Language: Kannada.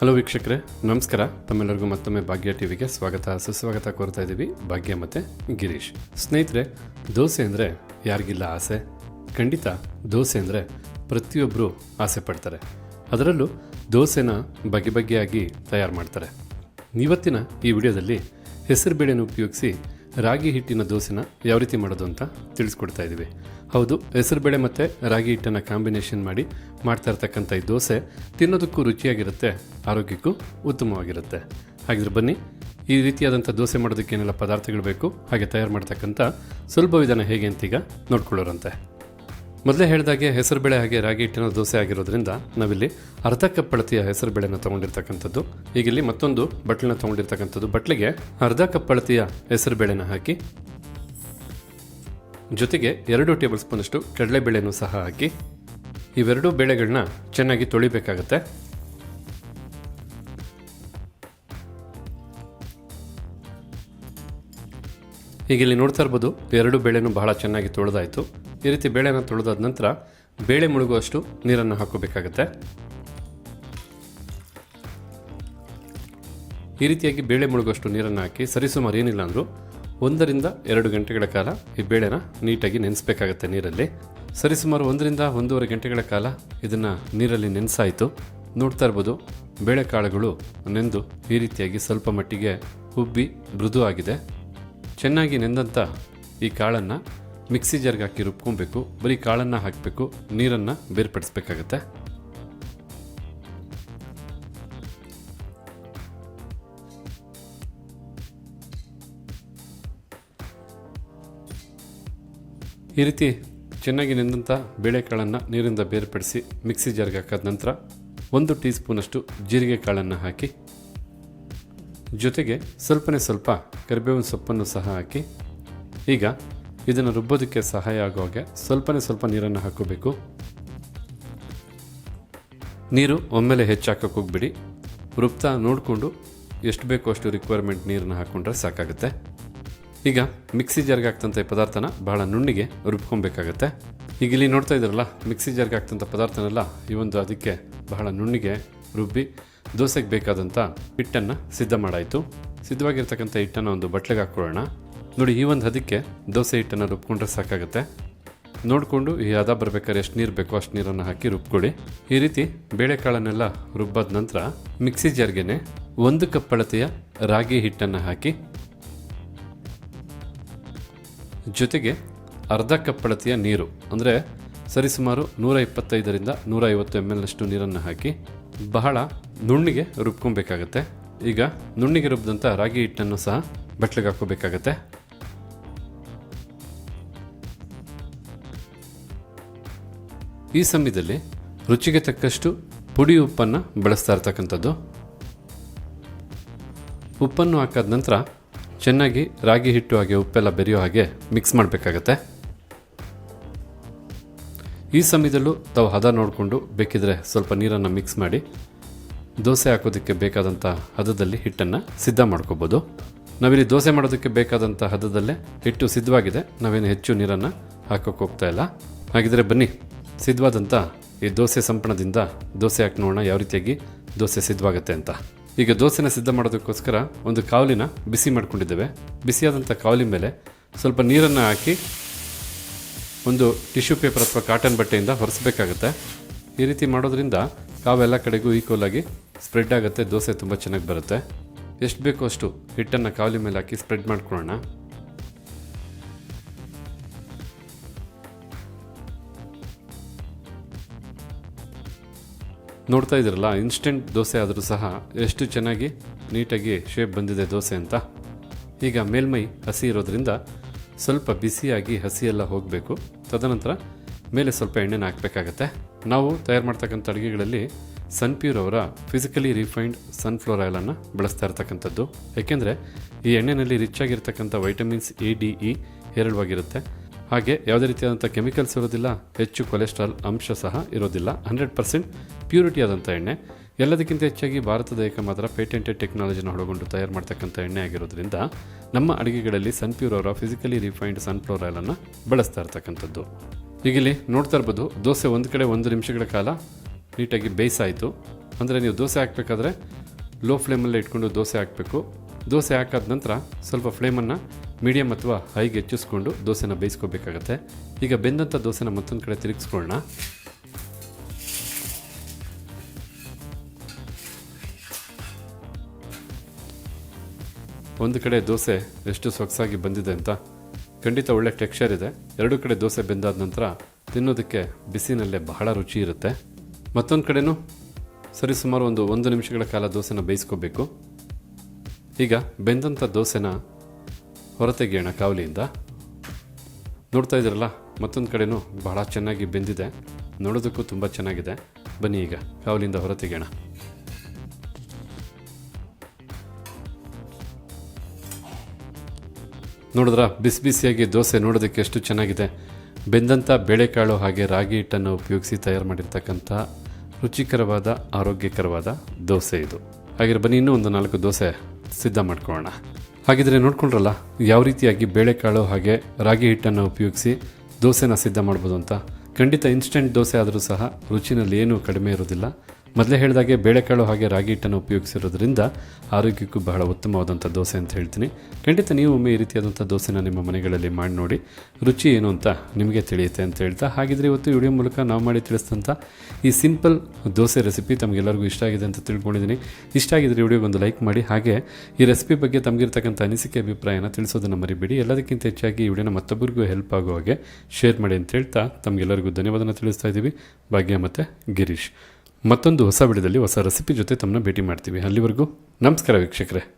ಹಲೋ ವೀಕ್ಷಕರೇ, ನಮಸ್ಕಾರ. ತಮ್ಮೆಲ್ಲರಿಗೂ ಮತ್ತೊಮ್ಮೆ ಭಾಗ್ಯ ಟಿವಿಗೆ ಸ್ವಾಗತ. ಸುಸ್ವಾಗತ ಕೋರ್ತಾ ಇದ್ದೀವಿ ಭಾಗ್ಯ ಮತ್ತು ಗಿರೀಶ್. ಸ್ನೇಹಿತರೆ, ದೋಸೆ ಅಂದರೆ ಯಾರಿಗಿಲ್ಲ ಆಸೆ? ಖಂಡಿತ ದೋಸೆ ಅಂದರೆ ಪ್ರತಿಯೊಬ್ಬರು ಆಸೆ ಪಡ್ತಾರೆ. ಅದರಲ್ಲೂ ದೋಸೆನ ಬಗೆ ಬಗೆಯಾಗಿ ತಯಾರು ಮಾಡ್ತಾರೆ. ಇವತ್ತಿನ ಈ ವಿಡಿಯೋದಲ್ಲಿ ಹೆಸರುಬೇಳೆನ ಉಪಯೋಗಿಸಿ ರಾಗಿ ಹಿಟ್ಟಿನ ದೋಸೆನ ಯಾವ ರೀತಿ ಮಾಡೋದು ಅಂತ ತಿಳಿಸ್ಕೊಡ್ತಾ ಇದ್ದೀವಿ ಹೌದು ಹೆಸರುಬೇಳೆ ಮತ್ತು ರಾಗಿ ಹಿಟ್ಟನ್ನು ಕಾಂಬಿನೇಷನ್ ಮಾಡಿ ಮಾಡ್ತಾ ಇರ್ತಕ್ಕಂಥ ಈ ದೋಸೆ ತಿನ್ನೋದಕ್ಕೂ ರುಚಿಯಾಗಿರುತ್ತೆ, ಆರೋಗ್ಯಕ್ಕೂ ಉತ್ತಮವಾಗಿರುತ್ತೆ. ಹಾಗಿದ್ರೆ ಬನ್ನಿ, ಈ ರೀತಿಯಾದಂಥ ದೋಸೆ ಮಾಡೋದಕ್ಕೆ ಏನೆಲ್ಲ ಪದಾರ್ಥಗಳು ಬೇಕು, ಹಾಗೆ ತಯಾರು ಮಾಡ್ತಕ್ಕಂಥ ಸುಲಭ ವಿಧಾನ ಹೇಗೆ ಅಂತೀಗ ನೋಡ್ಕೊಳ್ಳೋರಂತೆ. ಮೊದಲೇ ಹೇಳಿದಾಗೆ ಹೆಸರುಬೇಳೆ ಹಾಗೆ ರಾಗಿ ಹಿಟ್ಟಿನ ದೋಸೆ ಆಗಿರೋದ್ರಿಂದ ನಾವಿಲ್ಲಿ ಅರ್ಧ ಕಪ್ ಅಳತೆಯ ಹೆಸರುಬೇಳೆನ ತೊಗೊಂಡಿರ್ತಕ್ಕಂಥದ್ದು. ಈಗ ಇಲ್ಲಿ ಮತ್ತೊಂದು ಬಟ್ಲನ್ನ ತೊಗೊಂಡಿರ್ತಕ್ಕಂಥದ್ದು. ಬಟ್ಲಿಗೆ ಅರ್ಧ ಕಪ್ ಅಳತೆಯ ಹೆಸರುಬೇಳೆನ ಹಾಕಿ ಜೊತೆಗೆ ಎರಡು ಟೇಬಲ್ ಸ್ಪೂನಷ್ಟು ಕಡಲೆಬೇಳೆನೂ ಸಹ ಹಾಕಿ ಇವೆರಡೂ ಬೇಳೆಗಳನ್ನ ಚೆನ್ನಾಗಿ ತೊಳಿಬೇಕಾಗತ್ತೆ. ಈಗ ಇಲ್ಲಿ ನೋಡ್ತಾ ಇರ್ಬೋದು ಎರಡು ಬೇಳೆನೂ ಬಹಳ ಚೆನ್ನಾಗಿ ತೊಳೆದಾಯಿತು. ಈ ರೀತಿ ಬೇಳೆನ ತೊಳೆದಾದ ನಂತರ ಬೇಳೆ ಮುಳುಗುವಷ್ಟು ನೀರನ್ನು ಹಾಕೋಬೇಕಾಗತ್ತೆ. ಈ ರೀತಿಯಾಗಿ ಬೇಳೆ ಮುಳುಗುವಷ್ಟು ನೀರನ್ನು ಹಾಕಿ ಸರಿಸುಮಾರು ಏನಿಲ್ಲ ಅಂದರೂ ಒಂದರಿಂದ ಎರಡು ಗಂಟೆಗಳ ಕಾಲ ಈ ಬೇಳೆನ ನೀಟಾಗಿ ನೆನೆಸ್ಬೇಕಾಗತ್ತೆ ನೀರಲ್ಲಿ. ಸರಿಸುಮಾರು ಒಂದರಿಂದ ಒಂದೂವರೆ ಗಂಟೆಗಳ ಕಾಲ ಇದನ್ನು ನೀರಲ್ಲಿ ನೆನೆಸಾಯಿತು. ನೋಡ್ತಾ ಇರ್ಬೋದು, ಬೇಳೆಕಾಳುಗಳು ನೆಂದು ಈ ರೀತಿಯಾಗಿ ಸ್ವಲ್ಪ ಮಟ್ಟಿಗೆ ಉಬ್ಬಿ ಮೃದು ಆಗಿದೆ. ಚೆನ್ನಾಗಿ ನೆಂದಂಥ ಈ ಕಾಳನ್ನು ಮಿಕ್ಸಿ ಜಾರ್ಗೆ ಹಾಕಿ ರುಬ್ಕೊಬೇಕು. ಬರೀ ಕಾಳನ್ನು ಹಾಕಬೇಕು, ನೀರನ್ನು ಬೇರ್ಪಡಿಸ್ಬೇಕಾಗತ್ತೆ. ಈ ರೀತಿ ಚೆನ್ನಾಗಿ ನೆಂದಂಥ ಬೇಳೆಕಾಳನ್ನು ನೀರಿಂದ ಬೇರ್ಪಡಿಸಿ ಮಿಕ್ಸಿ ಜಾರ್ಗೆ ಹಾಕಾದ ನಂತರ ಒಂದು ಟೀ ಸ್ಪೂನಷ್ಟು ಜೀರಿಗೆ ಕಾಳನ್ನು ಹಾಕಿ, ಜೊತೆಗೆ ಸ್ವಲ್ಪನೇ ಸ್ವಲ್ಪ ಕರಿಬೇವಿನ ಸೊಪ್ಪನ್ನು ಸಹ ಹಾಕಿ, ಈಗ ಇದನ್ನು ರುಬ್ಬೋದಕ್ಕೆ ಸಹಾಯ ಆಗೋ ಹಾಗೆ ಸ್ವಲ್ಪನೇ ಸ್ವಲ್ಪ ನೀರನ್ನು ಹಾಕೋಬೇಕು. ನೀರು ಒಮ್ಮೆಲೆ ಹೆಚ್ಚಾಕಕ್ಕೆ ಹೋಗ್ಬಿಡಿ. ರುಬ್ತಾ ನೋಡಿಕೊಂಡು ಎಷ್ಟು ಬೇಕೋ ಅಷ್ಟು ರಿಕ್ವೈರ್ಮೆಂಟ್ ನೀರನ್ನು ಹಾಕ್ಕೊಂಡ್ರೆ ಸಾಕಾಗುತ್ತೆ. ಈಗ ಮಿಕ್ಸಿ ಜಾರ್ಗೆ ಹಾಕ್ತಂಥ ಈ ಪದಾರ್ಥನ ಬಹಳ ನುಣ್ಣಿಗೆ ರುಬ್ಕೊಬೇಕಾಗತ್ತೆ. ಈಗ ಇಲ್ಲಿ ನೋಡ್ತಾ ಇದ್ದಾರಲ್ಲ, ಮಿಕ್ಸಿ ಜಾರ್ಗೆ ಹಾಕ್ತಂಥ ಪದಾರ್ಥನೆಲ್ಲ ಈ ಒಂದು ಅದಕ್ಕೆ ಬಹಳ ನುಣ್ಣಿಗೆ ರುಬ್ಬಿ ದೋಸೆಗೆ ಬೇಕಾದಂಥ ಹಿಟ್ಟನ್ನು ಸಿದ್ಧ ಮಾಡಾಯಿತು. ಸಿದ್ಧವಾಗಿರ್ತಕ್ಕಂಥ ಹಿಟ್ಟನ್ನು ಒಂದು ಬಟ್ಲಿಗೆ ಹಾಕ್ಕೊಳ್ಳೋಣ. ನೋಡಿ, ಈ ಒಂದು ಹದಕ್ಕೆ ದೋಸೆ ಹಿಟ್ಟನ್ನು ರುಬ್ಕೊಂಡ್ರೆ ಸಾಕಾಗುತ್ತೆ. ನೋಡಿಕೊಂಡು ಈ ಹದ ಬರ್ಬೇಕಾದ್ರೆ ಎಷ್ಟು ನೀರು ಬೇಕೋ ಅಷ್ಟು ನೀರನ್ನು ಹಾಕಿ ರುಬ್ಕೊಳ್ಳಿ. ಈ ರೀತಿ ಬೇಳೆಕಾಳನ್ನೆಲ್ಲ ರುಬ್ಬಾದ ನಂತರ ಮಿಕ್ಸಿ ಜಾರ್ಗೆನೆ ಒಂದು ಕಪ್ ಅಳತೆಯ ರಾಗಿ ಹಿಟ್ಟನ್ನು ಹಾಕಿ ಜೊತೆಗೆ ಅರ್ಧ ಕಪ್ ಅಳತೆಯ ನೀರು, ಅಂದರೆ ಸರಿಸುಮಾರು ನೂರ ಇಪ್ಪತ್ತೈದರಿಂದ ನೂರ ಐವತ್ತು ಎಂ ಎಲ್ ಅಷ್ಟು ನೀರನ್ನು ಹಾಕಿ ಬಹಳ ನುಣ್ಣಿಗೆ ರುಬ್ಕೊಬೇಕಾಗತ್ತೆ. ಈಗ ನುಣ್ಣಿಗೆ ರುಬ್ಬಿದಂಥ ರಾಗಿ ಹಿಟ್ಟನ್ನು ಸಹ ಬಟ್ಲಿಗೆ ಹಾಕೋಬೇಕಾಗತ್ತೆ ಈ ಸಮಯದಲ್ಲಿ ರುಚಿಗೆ ತಕ್ಕಷ್ಟು ಪುಡಿ ಉಪ್ಪನ್ನು ಬಳಸ್ತಾ ಇರ್ತಕ್ಕಂಥದ್ದು. ಉಪ್ಪನ್ನು ಹಾಕಾದ ನಂತರ ಚೆನ್ನಾಗಿ ರಾಗಿ ಹಿಟ್ಟು ಹಾಗೆ ಉಪ್ಪೆಲ್ಲ ಬೆರೆಯೋ ಹಾಗೆ ಮಿಕ್ಸ್ ಮಾಡಬೇಕಾಗತ್ತೆ. ಈ ಸಮಯದಲ್ಲೂ ತಾವು ಹದ ನೋಡಿಕೊಂಡು ಬೇಕಿದ್ರೆ ಸ್ವಲ್ಪ ನೀರನ್ನು ಮಿಕ್ಸ್ ಮಾಡಿ ದೋಸೆ ಹಾಕೋದಕ್ಕೆ ಬೇಕಾದಂಥ ಹದದಲ್ಲಿ ಹಿಟ್ಟನ್ನು ಸಿದ್ಧ ಮಾಡ್ಕೋಬೋದು. ನಾವಿಲ್ಲಿ ದೋಸೆ ಮಾಡೋದಕ್ಕೆ ಬೇಕಾದಂಥ ಹದದಲ್ಲೇ ಹಿಟ್ಟು ಸಿದ್ಧವಾಗಿದೆ. ನಾವೇನು ಹೆಚ್ಚು ನೀರನ್ನು ಹಾಕೋಕೆ ಹೋಗ್ತಾ ಇಲ್ಲ. ಹಾಗಿದ್ರೆ ಬನ್ನಿ ಸಿದ್ಧವಾದಂಥ ಈ ದೋಸೆ ಸಂಪಣದಿಂದ ದೋಸೆ ಹಾಕಿ ನೋಡೋಣ ಯಾವ ರೀತಿಯಾಗಿ ದೋಸೆ ಸಿದ್ಧವಾಗುತ್ತೆ ಅಂತ. ಈಗ ದೋಸೆನ ಸಿದ್ಧ ಮಾಡೋದಕ್ಕೋಸ್ಕರ ಒಂದು ಕಾವಲಿನ ಬಿಸಿ ಮಾಡ್ಕೊಂಡಿದ್ದೇವೆ. ಬಿಸಿಯಾದಂಥ ಕಾವಲಿ ಮೇಲೆ ಸ್ವಲ್ಪ ನೀರನ್ನು ಹಾಕಿ ಒಂದು ಟಿಶ್ಯೂ ಪೇಪರ್ ಅಥವಾ ಕಾಟನ್ ಬಟ್ಟೆಯಿಂದ ಹೊರಿಸಬೇಕಾಗತ್ತೆ. ಈ ರೀತಿ ಮಾಡೋದ್ರಿಂದ ಕಾವೆಲ್ಲ ಕಡೆಗೂ ಈಕ್ವಲ್ ಆಗಿ ಸ್ಪ್ರೆಡ್ ಆಗುತ್ತೆ, ದೋಸೆ ತುಂಬ ಚೆನ್ನಾಗಿ ಬರುತ್ತೆ. ಎಷ್ಟು ಬೇಕೋ ಅಷ್ಟು ಹಿಟ್ಟನ್ನು ಕಾವಲಿ ಮೇಲೆ ಹಾಕಿ ಸ್ಪ್ರೆಡ್ ಮಾಡ್ಕೊಳ್ಳೋಣ. ನೋಡ್ತಾ ಇದ್ದೀರಲ್ಲ ಇನ್ಸ್ಟೆಂಟ್ ದೋಸೆ ಆದರೂ ಸಹ ಎಷ್ಟು ಚೆನ್ನಾಗಿ, ನೀಟಾಗಿ ಶೇಪ್ ಬಂದಿದೆ ದೋಸೆ ಅಂತ. ಈಗ ಮೇಲ್ಮೈ ಹಸಿ ಇರೋದ್ರಿಂದ ಸ್ವಲ್ಪ ಬಿಸಿಯಾಗಿ ಹಸಿಯೆಲ್ಲ ಹೋಗಬೇಕು. ತದನಂತರ ಮೇಲೆ ಸ್ವಲ್ಪ ಎಣ್ಣೆನ ಹಾಕಬೇಕಾಗತ್ತೆ. ನಾವು ತಯಾರು ಮಾಡ್ತಕ್ಕಂಥ ಅಡುಗೆಗಳಲ್ಲಿ ಸನ್ಪ್ಯೂರ್ ಅವರ ಫಿಸಿಕಲಿ ರಿಫೈನ್ಡ್ ಸನ್ಫ್ಲವರ್ ಆಯಿಲನ್ನು ಬಳಸ್ತಾ ಇರ್ತಕ್ಕಂಥದ್ದು. ಏಕೆಂದರೆ ಈ ಎಣ್ಣೆಯಲ್ಲಿ ರಿಚ್ ಆಗಿರ್ತಕ್ಕಂಥ ವೈಟಮಿನ್ಸ್ ಎ ಡಿ ಇ ಹೇರಳವಾಗಿರುತ್ತೆ ಹಾಗೆ ಯಾವುದೇ ರೀತಿಯಾದಂಥ ಕೆಮಿಕಲ್ಸ್ ಇರೋದಿಲ್ಲ, ಹೆಚ್ಚು ಕೊಲೆಸ್ಟ್ರಾಲ್ ಅಂಶ ಸಹ ಇರೋದಿಲ್ಲ. ಹಂಡ್ರೆಡ್ ಪರ್ಸೆಂಟ್ ಪ್ಯೂರಿಟಿ ಆದಂಥ ಎಣ್ಣೆ. ಎಲ್ಲದಕ್ಕಿಂತ ಹೆಚ್ಚಾಗಿ ಭಾರತದ ಏಕಮಾತ್ರ ಪೇಟೆಂಟೆಡ್ ಟೆಕ್ನಾಲಜಿನ ಒಳಗೊಂಡು ತಯಾರು ಮಾಡ್ತಕ್ಕಂಥ ಎಣ್ಣೆ ಆಗಿರೋದ್ರಿಂದ ನಮ್ಮ ಅಡುಗೆಗಳಲ್ಲಿ ಸನ್ಪ್ಯೂರ್ ಅವರ ಫಿಸಿಕಲಿ ರಿಫೈನ್ಡ್ ಸನ್ಫ್ಲವರ್ ಆಯಿಲನ್ನು ಬಳಸ್ತಾ ಇರ್ತಕ್ಕಂಥದ್ದು. ಈಗಿಲ್ಲಿ ನೋಡ್ತಾ ಇರ್ಬೋದು, ದೋಸೆ ಒಂದು ಕಡೆ ಒಂದು ನಿಮಿಷಗಳ ಕಾಲ ನೀಟಾಗಿ ಬೇಯಿಸಾಯಿತು. ಅಂದರೆ ನೀವು ದೋಸೆ ಹಾಕಬೇಕಾದ್ರೆ ಲೋ ಫ್ಲೇಮಲ್ಲೇ ಇಟ್ಕೊಂಡು ದೋಸೆ ಹಾಕಬೇಕು. ದೋಸೆ ಹಾಕಾದ ನಂತರ ಸ್ವಲ್ಪ ಫ್ಲೇಮನ್ನು ಮೀಡಿಯಮ್ ಅಥವಾ ಹೈಗೆ ಹೆಚ್ಚಿಸ್ಕೊಂಡು ದೋಸೆನ ಬೇಯಿಸ್ಕೋಬೇಕಾಗತ್ತೆ. ಈಗ ಬೆಂದಂಥ ದೋಸೆನ ಮತ್ತೊಂದು ಕಡೆ ತಿರುಗಿಸ್ಕೊಳ್ಳೋಣ ಒಂದು ಕಡೆ ದೋಸೆ ಎಷ್ಟು ಸೊಗಸಾಗಿ ಬಂದಿದೆ ಅಂತ. ಖಂಡಿತ ಒಳ್ಳೆ ಟೆಕ್ಸ್ಚರ್ ಇದೆ. ಎರಡು ಕಡೆ ದೋಸೆ ಬೆಂದಾದ ನಂತರ ತಿನ್ನೋದಕ್ಕೆ ಬಿಸಿನಲ್ಲೇ ಬಹಳ ರುಚಿ ಇರುತ್ತೆ. ಮತ್ತೊಂದು ಕಡೆನೂ ಸರಿ ಸುಮಾರು ಒಂದು ಒಂದು ನಿಮಿಷಗಳ ಕಾಲ ದೋಸೆನ ಬೇಯಿಸ್ಕೋಬೇಕು. ಈಗ ಬೆಂದಂಥ ದೋಸೆನ ಹೊರತೆಗೆಯೋಣ ಕಾವಲಿಯಿಂದ. ನೋಡ್ತಾ ಇದ್ದೀರಲ್ಲ, ಮತ್ತೊಂದು ಕಡೆನೂ ಬಹಳ ಚೆನ್ನಾಗಿ ಬೆಂದಿದೆ. ನೋಡೋದಕ್ಕೂ ತುಂಬ ಚೆನ್ನಾಗಿದೆ. ಬನ್ನಿ ಈಗ ಕಾವಲಿಂದ ಹೊರತೆಗೆಯೋಣ. ನೋಡಿದ್ರ, ಬಿಸಿ ಬಿಸಿಯಾಗಿ ದೋಸೆ ನೋಡೋದಕ್ಕೆ ಎಷ್ಟು ಚೆನ್ನಾಗಿದೆ. ಬೆಂದಂಥ ಬೇಳೆಕಾಳು ಹಾಗೆ ರಾಗಿ ಹಿಟ್ಟನ್ನು ಉಪಯೋಗಿಸಿ ತಯಾರು ಮಾಡಿರ್ತಕ್ಕಂಥ ರುಚಿಕರವಾದ, ಆರೋಗ್ಯಕರವಾದ ದೋಸೆ ಇದು. ಹಾಗೆ ಬನ್ನಿ ಇನ್ನೂ ಒಂದು ನಾಲ್ಕು ದೋಸೆ ಸಿದ್ಧ ಮಾಡ್ಕೊಳ್ಳೋಣ. ಹಾಗಿದ್ರೆ ನೋಡ್ಕೊಂಡ್ರಲ್ಲ, ಯಾವ ರೀತಿಯಾಗಿ ಬೇಳೆಕಾಳು ಹಾಗೆ ರಾಗಿ ಹಿಟ್ಟನ್ನು ಉಪಯೋಗಿಸಿ ದೋಸೆನ ಸಿದ್ಧ ಮಾಡ್ಬೋದು ಅಂತ. ಖಂಡಿತ ಇನ್ಸ್ಟೆಂಟ್ ದೋಸೆ ಆದರೂ ಸಹ ರುಚಿನಲ್ಲಿ ಏನೂ ಕಡಿಮೆ ಇರೋದಿಲ್ಲ. ಮೊದಲೇ ಹೇಳಿದಾಗೆ ಬೇಳೆಕಾಳು ಹಾಗೆ ರಾಗಿ ಹಿಟ್ಟನ್ನು ಉಪಯೋಗಿಸಿರೋದ್ರಿಂದ ಆರೋಗ್ಯಕ್ಕೂ ಬಹಳ ಉತ್ತಮವಾದಂಥ ದೋಸೆ ಅಂತ ಹೇಳ್ತೀನಿ. ಖಂಡಿತ ನೀವು ಒಮ್ಮೆ ಈ ರೀತಿಯಾದಂಥ ದೋಸೆನ ನಿಮ್ಮ ಮನೆಗಳಲ್ಲಿ ಮಾಡಿ ನೋಡಿ, ರುಚಿ ಏನು ಅಂತ ನಿಮಗೆ ತಿಳಿಯುತ್ತೆ ಅಂತ ಹೇಳ್ತಾ, ಹಾಗಿದ್ರೆ ಇವತ್ತು ವಿಡಿಯೋ ಮೂಲಕ ನಾವು ಮಾಡಿ ತಿಳಿಸಿದಂಥ ಈ ಸಿಂಪಲ್ ದೋಸೆ ರೆಸಿಪಿ ತಮಗೆಲ್ಲರಿಗೂ ಇಷ್ಟ ಆಗಿದೆ ಅಂತ ತಿಳ್ಕೊಂಡಿದ್ದೀನಿ. ಇಷ್ಟ ಆಗಿದ್ರೆ ವಿಡಿಯೋಗೆ ಒಂದು ಲೈಕ್ ಮಾಡಿ, ಹಾಗೆ ಈ ರೆಸಿಪಿ ಬಗ್ಗೆ ತಮಗಿರ್ತಕ್ಕಂಥ ಅನಿಸಿಕೆ, ಅಭಿಪ್ರಾಯನ ತಿಳಿಸೋದನ್ನು ಮರಿಬೇಡಿ. ಎಲ್ಲದಕ್ಕಿಂತ ಹೆಚ್ಚಾಗಿ ಈ ವಿಡಿಯೋನ ಮತ್ತೊಬ್ಬರಿಗೂ ಹೆಲ್ಪ್ ಆಗೋ ಹಾಗೆ ಶೇರ್ ಮಾಡಿ ಅಂತ ಹೇಳ್ತಾ, ತಮಗೆಲ್ಲರಿಗೂ ಧನ್ಯವಾದನ ತಿಳಿಸ್ತಾ ಇದ್ದೀವಿ. ಭಾಗ್ಯ ಮತ್ತು ಗಿರೀಶ್. ಮತ್ತೊಂದು ಹೊಸ ವಿಡಿಯೋದಲ್ಲಿ ಹೊಸ ರೆಸಿಪಿ ಜೊತೆ ತಮ್ಮನ್ನ ಭೇಟಿ ಮಾಡ್ತೀವಿ. ಅಲ್ಲಿವರೆಗೂ ನಮಸ್ಕಾರ ವೀಕ್ಷಕರೇ.